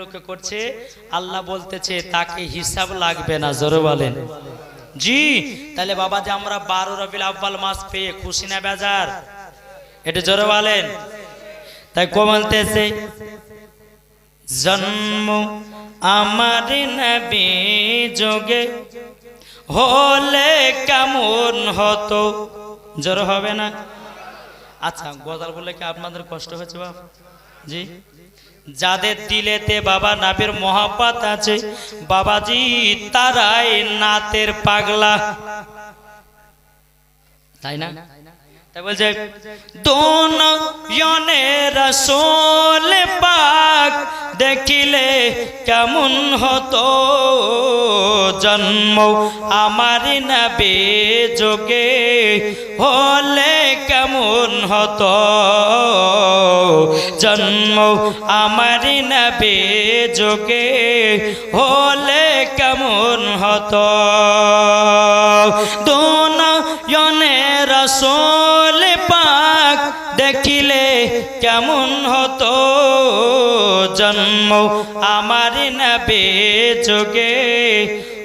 লোকে করছে, আল্লাহ বলতেছে, তাকে হিসাব লাগবে না, জোরে বলেন। জি, তাহলে বাবা যে আমরা বারো রবিল আব্বাল মাস পেয়ে খুশি না বেজার? এটা জোরে বলেন। তাই কো বলতেছে, জন্ম আমার যোগে হলে কেমন হতো? জোর হবে না? আচ্ছা গজাল বলে কি আপনাদের কষ্ট হয়েছে বাবা জি? যাদের দিলেতে বাবা নাবির মহাপাত আছে, বাবাজি তারাই নাতের পাগলা। তাই না? তাই বলছে দোন রসোল দেখিলে কেমন হতো জন্ম? আমার নবে যোগে হলে কেমন হতো জন্ম? আমার নবে যোগে হলে কেমন হতো? দোনয়নে রসোল পাক দেখিলে কেমন আমার নবে যোগে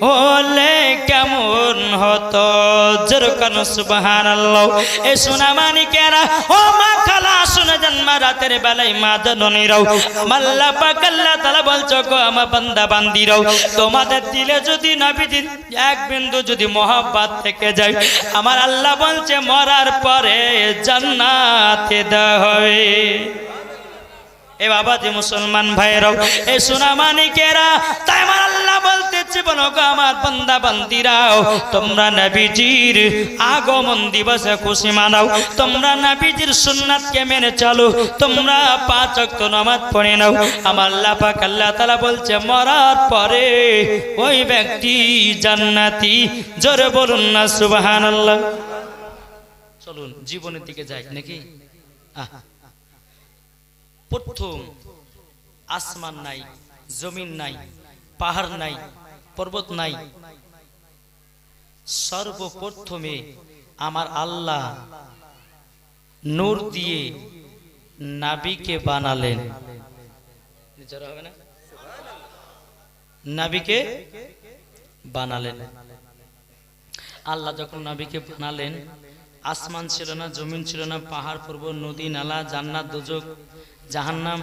হলে কেমন হতো? সুবহান আল্লাহ এ সোনা মানিকেরা, ও মা খালা শুনে জন্মা রাতের বেলায় মা জননীরাও। মাল্লা পাকাল্লা তালা বলছো, গো আমার বান্দা বান্দি বান্দিরাও, তোমাদের দিলে যদি নবীজির এক বিন্দু যদি মহাব্বাত থেকে যায়, আমার আল্লাহ বলছে, মরার পরে জান্নাতে দেওয়া এ বাবা যে মুসলমান ভাইরাও এ সোনা মানিকেরা তাই আমার আল্লাহ বলতেছে বলো গো আমার বান্দা বান্দিরাও, তোমরা নবীজির আগমন দিবসে খুশি মানাও, তোমরা নবীজির সুন্নাতকে মেনে চলো, তোমরা পাঁচ ওয়াক্ত নামাজ পড়ে নাও। আমার আল্লাহ পাক আল্লাহ তাআলা বলছে, মরার পরে ওই ব্যক্তি জান্নাতি, জোরে বলুন না সুবহানাল্লাহ। চলুন, জীবনের দিকে যাই, নাকি? আহ প্রথম। আসমান নাই, জমিন নাই, পাহাড় নাই, পর্বত নাই। সর্বপ্রথমে আমার আল্লাহ নূর দিয়ে নাবিকে বানালেন? নাবিকে বানালেন। আল্লাহ যখন নাবিকে বানালেন, আসমান ছিল না, জমিন ছিল না, পাহাড়, পর্বত, নদী, নালা, জান্নাত দুজক জাহান্নাম,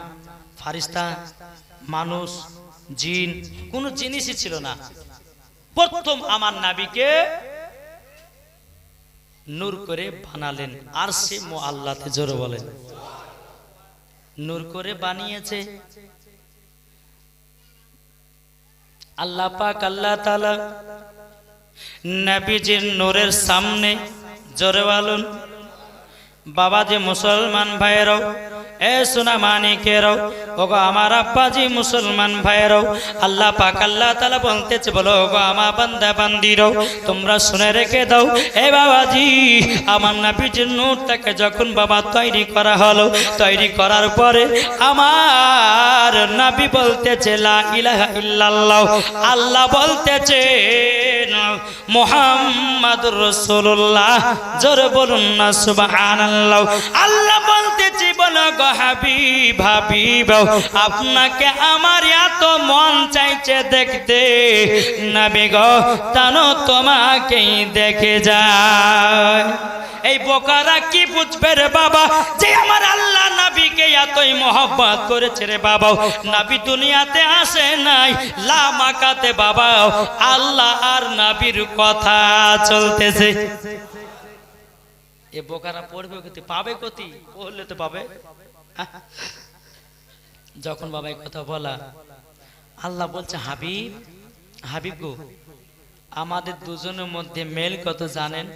ফারিস্তা, মানুষ, জিন, কোন জিনিসই ছিল না। প্রথম আমার নাবিকে নূর করে বানালেন। আর সে মো আল্লাহতে জোরে বলেন নূর করে বানিয়েছে। আল্লাহ পাক, আল্লাহ তাআলা নবীজির নূরের সামনে জোরে বলুন, বাবা যে মুসলমান ভাইয়েরাও আমার মুসলমান আল্লাহ তালা বলতেছে তোমরা রেখে দাও। বাবাজি, আমার যখন বাবা তৈরি করা হলো, তৈরি করার পরে আমার নাবি বলতেছে, লা ইলাহা আল্লাহ বলতেছে মোহাম্মদ রসুল্লাহ জোরে বলুন না, সুবহানাল্লাহ। আল্লাহ বলতেছি বলো গো হাবিব হাবিব, আপনাকে আমার এত মন চাইছে দেখতে। নাবি গো, তানো তোমাকেই দেখে যায়। এই বোকারা কি বুঝবে রে বাবা? যে আমার আল্লাহ নাবিকে এতই মহব্বত করেছে রে বাবা নাবি দুনিয়াতে আসে নাই লামাকাতে বাবা আল্লাহ আর নাবির কথা চলতেছে। এ বোকারা পড়বে কতি পাবে কতি পড়লে তো পাবে। যখন বাবা কথা বলা, আল্লাহ বলছে, হাবিব হাবিব গো, আমাদের দুজনের মধ্যে মেল কত জানেন?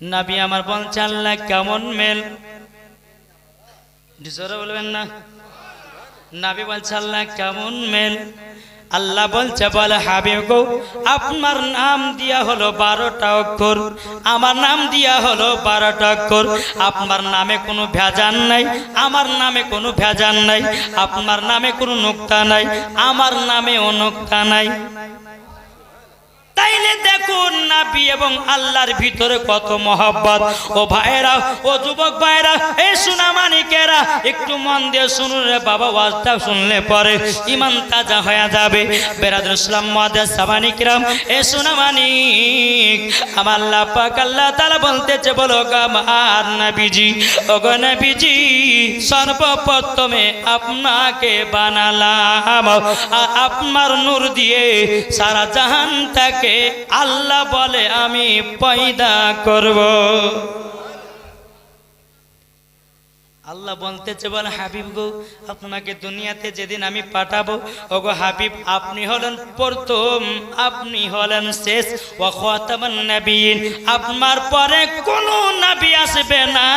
নাবি আমার বলছে, আল্লাহ কেমন মেল? জোরে বলবেন না? নাবি বলছে, আল্লাহ কেমন মেল? আল্লাহ বলছে, বলে হাবিব আপনার নাম দিয়া হলো বারোটা অক্ষর, আমার নাম দিয়া হলো বারোটা অক্ষর। আপনার নামে কোনো ভেজান নাই, আমার নামে কোনো ভেজান নাই, আপনার নামে কোনো নুক্তা নাই, আমার নামে অনুক্তা নাই। তাইলে দেখুন নাবি এবং আল্লাহর ভিতরে কত মহব্বত। ও ভাইরা ও যুবক ভাইরা এই সুনামানিকেরা, একটু মন দিয়ে শুনুন রে বাবা, ওয়াজটা শুনলে পরে ইমান তাজা হয়ে যাবে। বেরাদুল ইসলাম মহাদেশ সামানিকরাম, এ সুনামানিক, আমার পাক আল্লাহ তাআলা বলতেছে, বলো গো আমার নবীজি, ও গো নবীজি, সর্বপ্রথমে আপনাকে বানালাম আপনার নূর দিয়ে সারা আল্লাহ বলে আমি পয়দা করব। আল্লাহ বলতেছে, বলে হাবিব গো, আপনাকে দুনিয়াতে যেদিন আমি পাঠাবো ও গো হাবিব, আপনি হলেন প্রথম, আপনি হলেন শেষ। ও খাতামান নবীন আপনার পরে কোনো নবী আসবে না।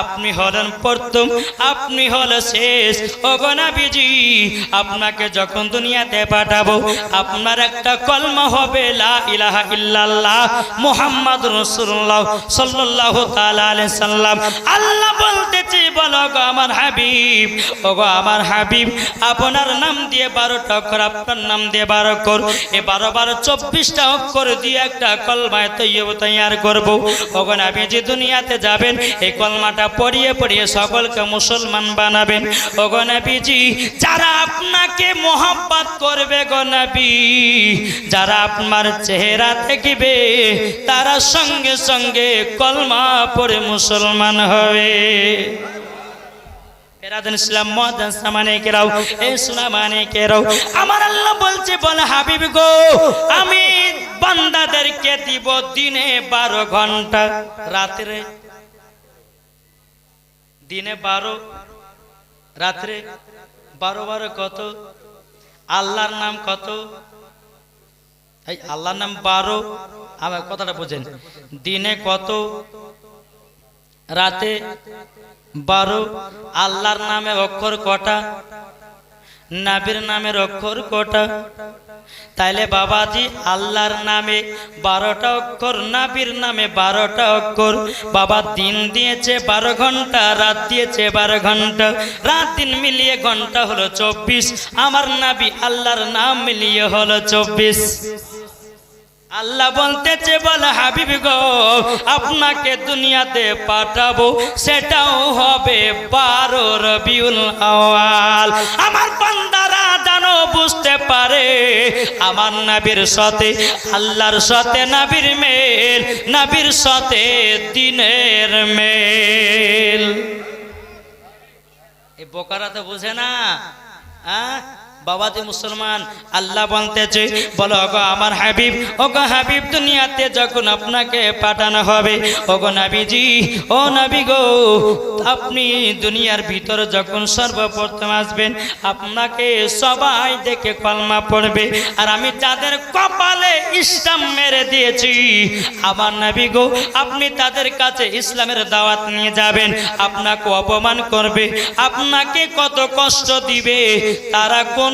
আপনি হলেন প্রথম, আপনি হলেন শেষ। ও গো নবীজি, আপনাকে যখন দুনিয়াতে পাঠাবো, আপনার একটা কলমা হবে, লা ইলাহা ইল্লাল্লাহ মুহাম্মদ রাসূলুল্লাহ সাল্লাল্লাহু তাআলা আলাইহি সাল্লাম। আল্লাহ বলতেছে বলো গো আমার হাবিব। ও গো আমার হাবিব, আপনার নাম দিয়ে বারোটা অক্ষর আপনার নাম দিয়ে বারো অক্ষর এ বারো বারো চব্বিশটা অক্ষর দিয়ে একটা কলমায় তৈব তৈয়ার করব। ও গো নাবি যে দুনিয়াতে যাবেন, এই কলমাটা পড়িয়ে পড়িয়ে সকলকে মুসলমান বানাবেন। ও গো নাবিজি, যারা আপনাকে মোহাব্বত করবে গো নাবি, যারা আপনার চেহারা দেখবে, তারা সঙ্গে সঙ্গে কলমা পড়ে মুসলমান হবে। বেরাদান ইসলাম আমার আল্লাহ বলছে, বলে হাবিব গো, আমি দিনে বারো রাত্রে দিনে বারো, রাত্রে বারো বারো কত, আল্লাহর নাম কত? এই আল্লাহর নাম বারো, আমার কথাটা বোঝেন। দিনে কত রাতে বারো, আল্লাহর নামে অক্ষর কটা, নাবির নামের অক্ষর কটা। তাইলে বাবাজি, আল্লাহর নামে বারোটা অক্ষর, নাবির নামে বারোটা অক্ষর। বাবা দিন দিয়েছে বারো ঘণ্টা, রাত দিয়েছে বারো ঘণ্টা। রাত দিন মিলিয়ে ঘণ্টা হলো চব্বিশ, আমার নাবি আল্লাহর নাম মিলিয়ে হলো চব্বিশ। আল্লাহ বলতেছে, বলে হাবিব গো, আপনাকে দুনিয়াতে পাঠাবো, সেটাও হবে বারো রবিউল আওয়াল আমার বান্দারা জানো, বুঝতে পারে, আমার নাবির সাথে, আল্লাহর সাথে নাবির মেল, নাবির সাথে দিনের মেল। এই বোকারা তো বুঝে না হ্যাঁ বাবাজি মুসলমান, আল্লাহ বলতেছে, বলো গো আমার হাবিব ও গো হাবিব দুনিয়াতে যখন আপনাকে পাঠানো হবে ও গো নাবিজি, ও নাবি গো, আপনি দুনিয়ার ভিতরে যখন সর্বপ্রথম আসবেন, আপনাকে সবাই দেখে কলমা পড়বে। আর আমি তাদের কপালে ইসলাম মেরে দিয়েছি। আমার নাবি গো, আপনি তাদের কাছে ইসলামের দাওয়াত নিয়ে যাবেন, আপনাকে অপমান করবে, আপনাকে কত কষ্ট দিবে, তারা কোনো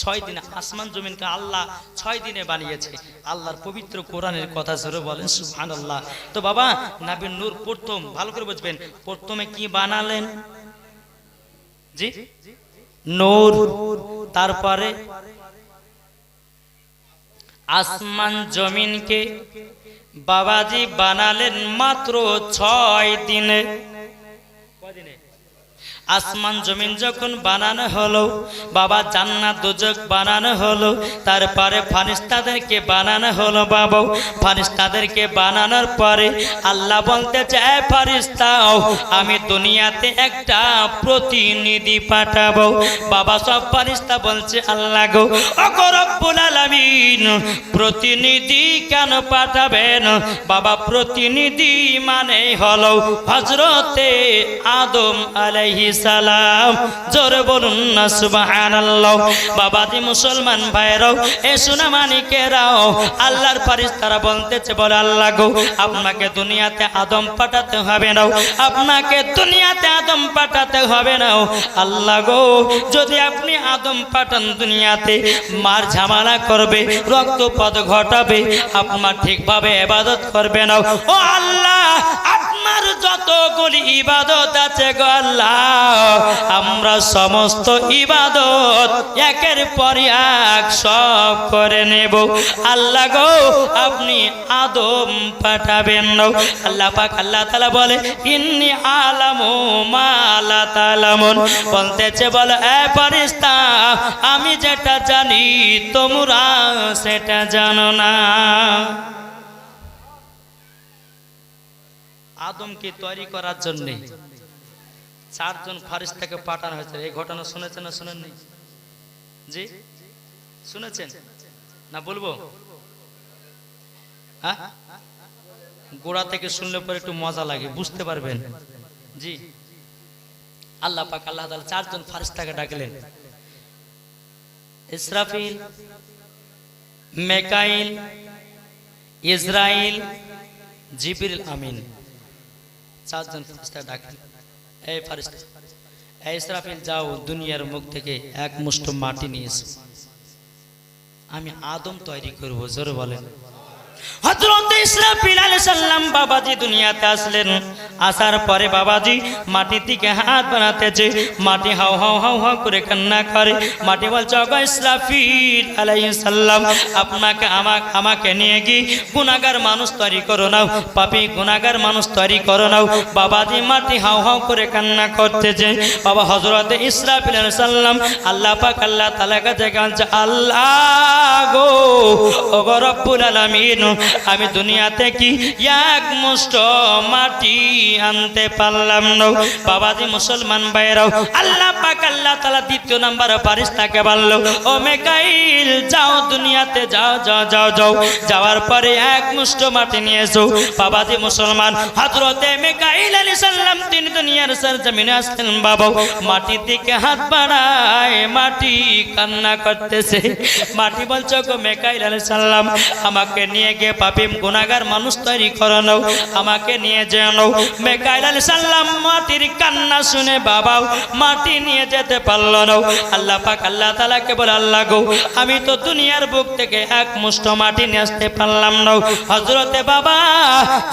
ছয় দিনে আসমান জমিনকে আল্লাহ ছয় দিনে বানিয়েছে। আল্লাহর পবিত্র কোরআনের কথা জোরে বলেন সুবহান আল্লাহ তো বাবা, নাবির নূর প্রথম, ভালো করে বুঝবেন, প্রথমে কি বানালেন? জি? নূর, তারপরে আসমান জমিনকে বাবাজি বানালেন মাত্র ছয় দিনে। আসমান জমিন যখন বানানো হলো, বাবা জান্নাত দুজক বানানো হলো, তারপরে ফারিস্তাদেরকে বানানো হলো বাবা। ফারিস্তাদেরকে বানানোর পরে আল্লাহ বলতে চায় ফারিস্তাও আমি দুনিয়াতে একটা প্রতিনিধি পাঠাবো। বাবা সব ফারিস্তা বলছে, আল্লাহ গো অগরব্বুল আলামিন, প্রতিনিধি কেন পাঠাবেন? বাবা, প্রতিনিধি মানে হলো হজরতে আদম আলাইহিস সালাম। জোরে বলুন না, সুবহানাল্লাহ। বাবাজি মুসলমান ভাইরাও এ সোনা মানিকেরাও, আল্লাহর ফারিস্তারা বলতেছে, বলে, আল্লাহ গো, আপনাকে দুনিয়াতে আদম পাঠাতে হবে না। আপনাকে দুনিয়াতে আদম পাঠাতে হবে না। আল্লাহ গো, যদি আপনি আদম পাঠান দুনিয়াতে, মার ঝামেলা করবে, রক্তপাত ঘটাবে, আপনার ঠিকভাবে এবাদত করবে না। ও আল্লাহ আপনার যতগুলি ইবাদত আছে গো আমরা সমস্ত ইবাদত একের পর এক সব করে নেব। আল্লাহ গো, আপনি আদম পাঠাবেন আল্লাহ পাক আল্লাহ তাআলা বলে, ইন্নি আলামু মা লা তালামুন। বলতেছে, বলে, এ ফেরেশতা, আমি যেটা জানি তোমরা সেটা জানো না। আদমকে তৈরি করার জন্যে। চারজন ফারিস্তাকে পাঠানো হয়েছে। এই ঘটনা শুনেছেন না শুনেননি? জি? শুনেছেন? না বলব? হ্যাঁ? গোড়া থেকে শুনলে পরে একটু মজা লাগে, বুঝতে পারবেন। জি। আল্লাহ পাক, আল্লাহ তাআলা চারজন ফারিস্তাকে ডাকলেন। ইসরাফিল, মেকাইল, ইসরাইল, জিবরিল আমিন। চারজন ফেরেস্তা ডাকলেন এই ফেরেস্তা, এই ইসরাফিল যাও দুনিয়ার মুখ থেকে এক মুষ্ঠ মাটি নিয়েছে আমি আদম তৈরি করব, জোরে বলেন। হযরত ইসরাফিল আলাইহিস সালাম বাবাজি দুনিয়াতে আসলেন। আসার পরে বাবাজি মাটির দিকে হাত বানাতেছে। মাটি হাও হাও হাও হাও করে মাটি বলছে আপনাকে আমাকে নিয়ে গিয়ে গুনাহগার মানুষ তৈরি করো নাও। পাপী মানুষ তৈরি করো নাও। বাবাজি মাটি হাও হাও করে কান্না করতেছে। বাবা হযরত ইসরাফিল আলাইহিস আল্লাহ পাক আল্লাহ তাআলা কাছে আল্লাহ গো, ওগো রব্বুল আমি দুনিয়াতে কি এক মুষ্ট মাটি আনতে পারলাম না। বাবাজি মুসলমান ভাইরাও আল্লাহ পাক, আল্লাহ তাআলা দ্বিতীয় নাম্বার ফারিস্তাকে বলল, ও মেকাইল, যাও দুনিয়াতে, যাও যাও যাও যাও। যাওয়ার পরে এক মুষ্ট মাটি নিয়ে এসো বাবাজি মুসলমান, হযরতে মেকাইল আলাইহিস সালাম, তিনি দুনিয়ার সরজমিনে আসলেন বাবা মাটির দিকে হাত বাড়ায় মাটি কান্না করতেছে। মাটি বলছো গো মেকাইল আলাইহিস সালাম, আমাকে নিয়ে গিয়ে পাপিম গুনাহগার মানুষ তৈরি করে নাও, আমাকে নিয়ে যেও নাও। মেকাইল আলাইহিস সালাম মাটির কান্না শুনে বাবাও মাটি নিয়ে যেতে পারল না আল্লাহ পাক আল্লাহ তাআলাকে বলে, আল্লাহ গো, আমি তো দুনিয়ার বুক থেকে এক মুষ্ট মাটি নিয়ে আসতে পারলাম না হযরতে বাবা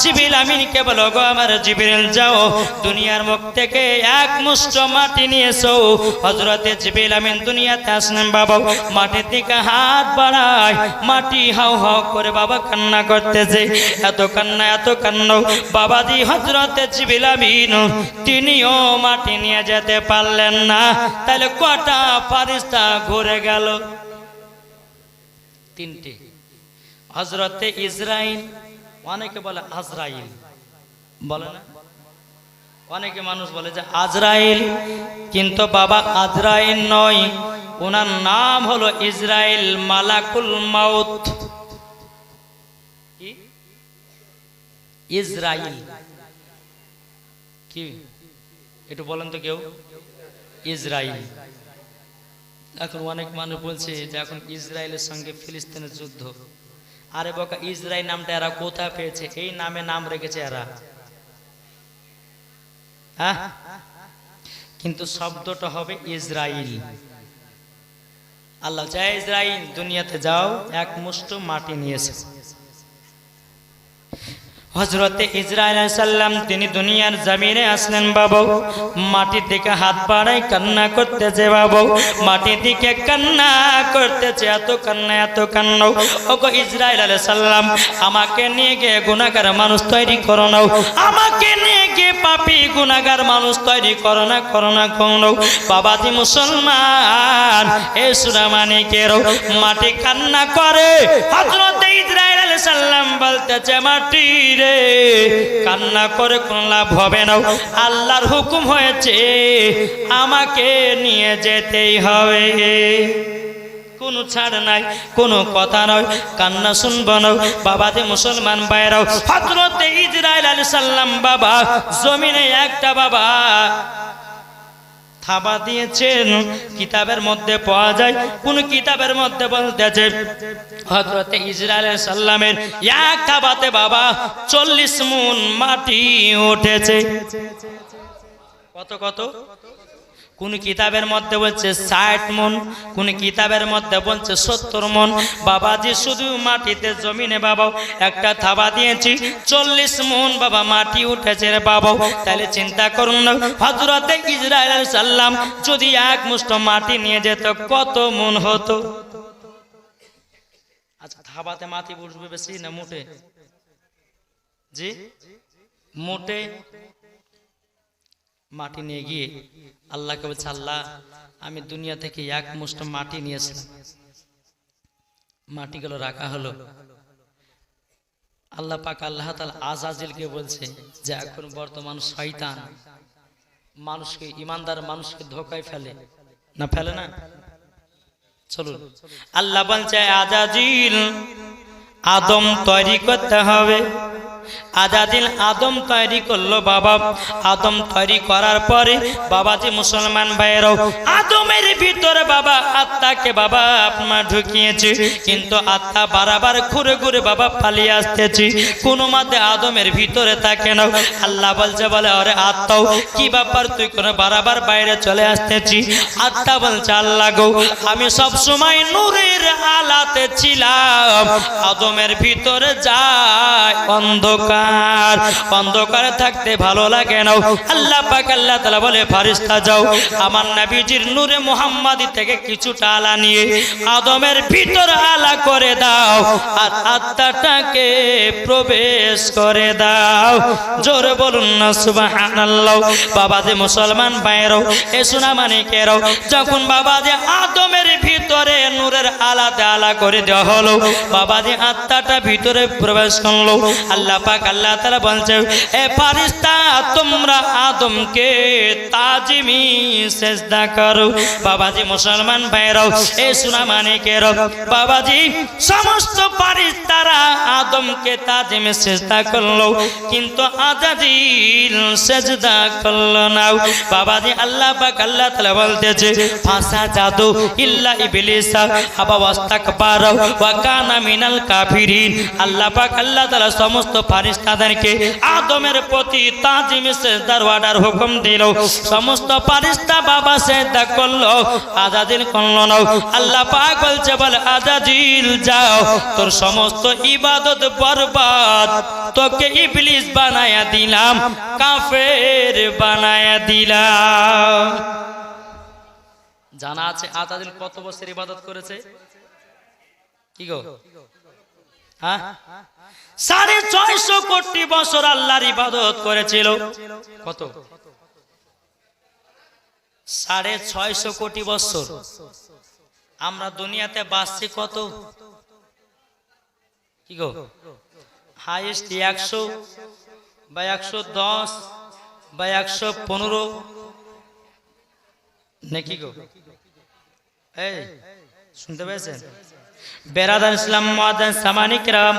জিবিল আমিনকে বলো, গো আমার জিবিল যাও। দুনিয়ার মুখ থেকে এক মুষ্ট মাটি নিয়ে এসো। হযরতে জিবিল আমিন দুনিয়াতে আসলেন বাবা মাটির দিকে হাত বাড়ায়, মাটি হাও হাও করে বাবা কান্না করতেছে, এত কান্না এত কান্না। বাবাজি হজরতে জিবিল আমিন, তিনিও মাটি নিয়ে যেতে পারলেন না। তাহলে কটা ফারিস্তা ঘুরে গেল? তিনটে। হজরতে ইসরাইল, অনেকে বলে আজরাইল। বলে না? অনেকে মানুষ বলে যে আজরাইল, কিন্তু বাবা আজরাইল নয় ওনার নাম হলো ইসরাইল মালাকুল মাউত কি? ইসরাইল। কি? একটু বলেন তো কেউ? ইসরাইল। এখন অনেক মানুষ বলছে যে এখন ইসরায়েলের সঙ্গে ফিলিস্তিনের যুদ্ধ। আরে বকা ইসরায়েল নামটা এরা কোথা পেয়েছে? এই নামে নাম রেখেছে এরা। হ্যাঁ? কিন্তু শব্দটা হবে ইসরাইল। আল্লাহ জয় ইসরায়েল দুনিয়াতে যাও, এক মুষ্ট মাটি নিয়েছে। হজরতে ইসরায়েল সাল্লাম তিনি দুনিয়ার জমিনে আসলেন বাবু। মাটির দিকে হাত বাড়াই কান্না করতেছে বাবু। মাটির দিকে কান্না করতেছে, এত কান্না এত কান্না। ও গো ইসরায়েল সাল্লাম আমাকে নিয়ে গিয়ে গুণাগার মানুষ তৈরি করো নাও। আমাকে নিয়ে গিয়ে পাপি গুণাগার মানুষ তৈরি করো না করো না, করো বাবাজি মুসলমান, এ সুরামানিকের মাটি কান্না করে হজরতে ইসরায়েল সাল্লাম বলতেছে মাটি রে কান্না করে লাভ হবে না। আল্লাহর হুকুম হয়েছে, আমাকে নিয়ে যেতেই হবে। কোনো ছাড় নাই, কোনো কথা নয়, কান্না শুনব না। বাবা যে মুসলমান বাইরাও হজরতে ইজরায়েল আলী সাল্লাম বাবা, জমিনে একটা বাবা থাবা দিয়েছেন। কিতাবের মধ্যে পাওয়া যায়। কোন কিতাবের মধ্যে বলতেছে হজরতে ইসরায়েল সাল্লামের এক থাবাতে বাবা, চল্লিশ মুন মাটি উঠেছে। কত কত? কোন কিতাবের মধ্যে বলছে ষাট মন, কোন কিতাবের মধ্যে বলছে সত্তর মন। বাবাজি, শুধু মাটিতে জমিনে বাবা একটা থাবা দিয়েছি, চল্লিশ মন বাবা মাটি উঠেছে রে বাবা তাহলে চিন্তা করুন না হজরতে ইসরায়েল সাল্লাম যদি এক মুষ্ট মাটি নিয়ে যেত, কত মন হতো? আচ্ছা থাবাতে মাটি বসবে বেশি না মোটে? জি? মোটে? মাটি নিয়ে গিয়ে আল্লাহকে বলছে, আল্লাহ, আমি দুনিয়া থেকে এক মুষ্ট মাটি নিয়েছিলাম। মাটিগুলো রাখা হলো। আল্লাহ পাক আল্লাহ তালা আজাজিলকে বলছে যে, এখন বর্তমান শয়তান মানুষকে, ইমানদার মানুষকে ধোকায় ফেলে। না ফেলে না? চলুন। আল্লাহ বলছে, আজাজিল, আদম তৈরি করতে হবে। আজাদিল আদম তৈরি করল বাবা। আদম তৈরি করার পরে বাবাজি মুসলমান ভাইয়েরাও আদমের ভিতরে বাবা, আত্মাকে বাবা আপনার ঢুকিয়েছে। কিন্তু আত্মা বারাবার ঘুরে ঘুরে বাবা পালিয়ে আসতেছি। কোনো মতে আদমের ভিতরে থাকে না। আল্লাহ বলছে, বলে, আরে আত্মাও কি ব্যাপার তুই কোনো বারাবার বাইরে চলে আসতেছি? আত্মা বলছে, আল্লাহ গো, আমি সব সময় নূরের আলাতে ছিলাম। আদমের ভিতরে যায় অন্ধকার অন্ধকারে। থাকতে ভালো লাগে না আল্লাহ পাক আল্লাহ তাআলা বলে ফারিস্তা যাও। আমার নবীজির নূরে মুহাম্মাদি থেকে কিছুটা আলা নিয়ে আদমের ভিতর আলা করে দাও আর আত্মাটাকে প্রবেশ করে দাও। জোরে বলুন না, সুবহানাল্লাহ। বাবা যে মুসলমান ভাইয়েরও, এ সোনা মানিকেরও, যখন বাবা যে আদমের ভিতরে নূরের আলাদা আলা করে দেওয়া হলো, বাবা যে আত্মাটা ভিতরে প্রবেশ করল, আল্লাহ পাক আল্লাহ তাআলা বলছে, এ ফারিস্তা তোমরা আদমকে তাজিমি সেজদা করো। বাবাজি মুসলমান ভাইরাও এ সোনা মানিকেরও বাবাজি, সমস্ত ফারিস্তারা আদমকে তাজিমে সেজদা করল, কিন্তু আজাজিল সেজদা করল না। বাবাজি আল্লাহ পাক আল্লাহ তাআলা বলতেছে, ফাসা জাদু ইল্লা ইবলিসা আবা ওয়াস্তাকবার ওয়া কানা মিনাল কাফিরিন। আল্লাহ পাক আল্লাহ তাআলা সমস্ত ফারিস্তাদেরকে আদমের প্রতি তাজিম সেজদার অর্ডার হুকুম দিল। সমস্ত ফারিস্তা বাবা সেজদা করল আজাজিল করল না। আল্লাহ পাক বলছে, বলে, আজাজিল, যাও। তোর সমস্ত ইবাদত বরবাদ। তোকে ইবলিস বানায়া দিলাম, কাফের বানায়া দিলাম। জানা আছে আজাদিল কত বছর ইবাদত করেছে? কি গো? হ্যাঁ? সাড়ে ছয়শো কোটি বছর আল্লাহর ইবাদত করেছিল। কত? সাড়ে ছয়শো কোটি বছর। আমরা দুনিয়াতে বাঁচছি কত? কি গো? হাইয়েস্ট একশো বা একশো দশ বা একশো পনেরো। নাকি গো? এই, শুনতে পেয়েছেন? বেরাদান ইসলাম মাদান সামানিকরাম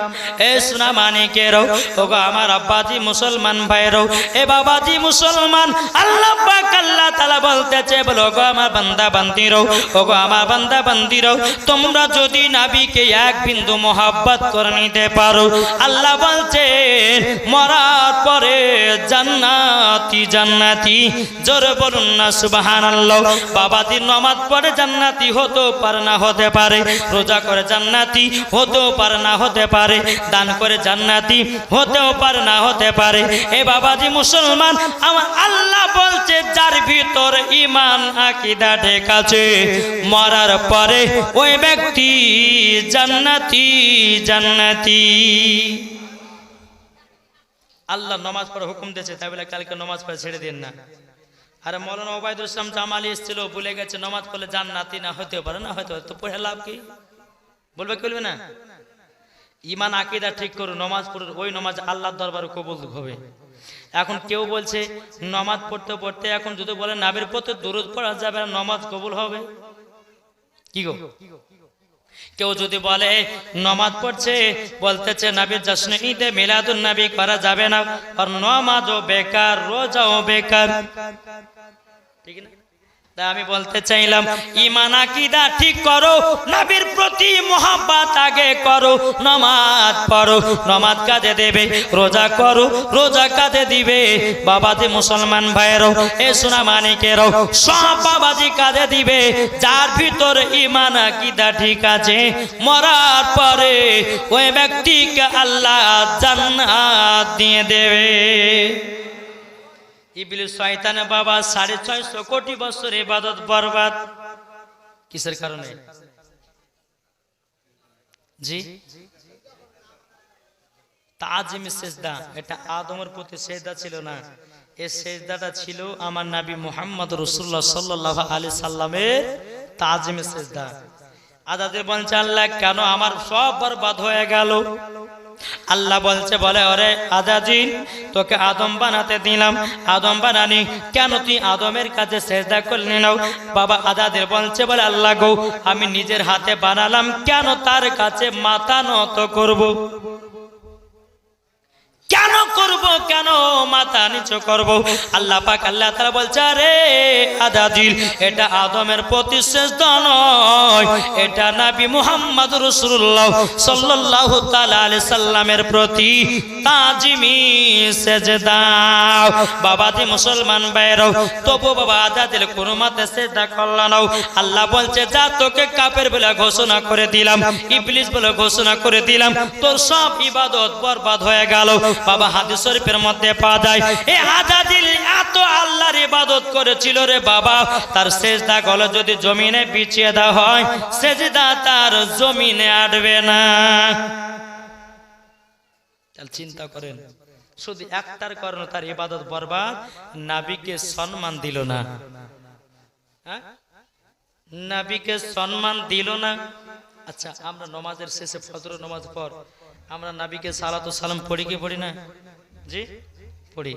এ সোনা মানিকেরও ওগো আমার আব্বাজি মুসলমান ভাইরও। এ বাবাজি মুসলমান, আল্লাহ পাক আল্লাহ তাআলা বলতেছে, বলো গো আমার বান্দা বান্দিরও, ওগো আমার বান্দা বান্দিরও, তোমরা যদি নাবিকে এক বিন্দু মোহাব্বত করে নিতে পারো, আল্লাহ বলছে, মরার পরে জান্নাতি জান্নাতি, জোরে বলুন না, সুবহানাল্লাহ, বাবাজি নামাজ পড়ে জান্নাতি হতে পারে না, হতে পারে, রোজা করে জান্নাতি, হতেও পারে না হতে পারে। দান করে জান্নাতি, হতেও পারে না হতে পারে। এ বাবাজি মুসলমান, আমার আল্লাহ বলছে, যার ভিতর ইমান আকিদা আছে, মরার পরে ওই ব্যক্তি জান্নাতি জান্নাতি। আল্লাহ নমাজ পড়ে হুকুম দিয়েছে, তাই বলে কালকে নমাজ পড়ে ছেড়ে দিন না। আরে মৌলানা ওবায়দুল ইসলাম জামালি এসেছিল, ভুলে গেছে, নমাজ পড়লে জান্নাতি না হতে পারে না হতে পারে তো পড়ে লাভ কি? বলবে বলবে না? ইমান আকিদা ঠিক করো, নমাজ পড়ো, ওই নমাজ আল্লাহর দরবারে কবুল হবে। এখন কেউ বলছে, নমাজ পড়তে পড়তে এখন যদি বলে নাবির পথে দূরত পড়া যাবে নমাজ কবুল হবে? কি গো? কেউ যদি বলে, নমাজ পড়ছে, বলতেছে, নাবির জশ্ন ঈদে মিলাদুন নবী করা যাবে না আর নমাজও বেকার, রোজাও বেকার। ঠিক না? তা আমি বলতে চাইলাম ইমান আকিদা ঠিক করো, নবীর প্রতি মোহাব্বত আগে করো, নমাজ পড়ো, নমাজ কাজে দেবে, রোজা করো, রোজা কাজে দিবে, বাবাজি মুসলমান ভাইয়েরও, এ সোনা মানিকেরও, সব বাবাজি কাজে দিবে, যার ভিতর ইমান আকিদা ঠিক আছে, মরার পরে ওই ব্যক্তিকে আল্লাহ জান্নাত দিয়ে দেবে। ইবলিস শয়তান বাবা সাড়ে ছয়শো কোটি বছর ইবাদত বরবাদ। কিসের কারণে? জি? তাজিম সেজদা। এটা আদমের প্রতি সেজদা ছিল না। এই সেজদাটা ছিল আমার নাবি মোহাম্মদ রসুল্লাহ সাল্লাহ আলি সাল্লামের তাজিম সেজদা। আদাদের বলছে আল্লাহ, কেন আমার সব বরবাদ হয়ে গেল? আল্লাহ বলছে, বলে, ওরে আদাজিন তোকে আদম বানাতে দিলাম আদম বানানি কেন তুই আদমের কাছে শ্রেষ্ঠা করলি নাও বাবা আদাদের বলছে, বলে, আল্লাহ গো, আমি নিজের হাতে বানালাম, কেন তার কাছে মাথা নত করব। কেন করব, কেন মাথা নিচু করব? আল্লাহ পাক, আল্লাহ তাআলা বলছে, আরে আদাজিল, এটা আদমের প্রতি সেজদা নয়, এটা নবী মুহাম্মদ রাসূলুল্লাহ সাল্লাল্লাহু তাআলা আলাইহি সাল্লামের প্রতি তাজিমি সেজদা। বাবাজি মুসলমান ভাইরাও তবু বাবা আদাজিল, কোন মাতে সেজদা করলা নাও আল্লাহ বলছে, যা তোকে কাফের বলে ঘোষণা করে দিলাম, ইবলিস বলে ঘোষণা করে দিলাম, তোর সব ইবাদত বরবাদ হয়ে গেল। বাবা হাদিস শরীফের মধ্যে পাওয়া যায়, এ হাজাদিল এত আল্লাহর ইবাদত করেছিল রে বাবা। তার সেজদা গলে যদি জমিনে বিছিয়ে দেওয়া হয়, সেজদা তার জমিনে আটবে না। চিন্তা করেন, শুধু একটার কারণে তার ইবাদত বরবাদ, নাবিকে সম্মান দিল না। হ্যাঁ? নাবিকে সম্মান দিল না। আচ্ছা আমরা নমাজের শেষে ফজর নমাজ পর আমরা নাবিকে সালাত সালাম পড়ি কি পড়ি না? জি? পড়ি।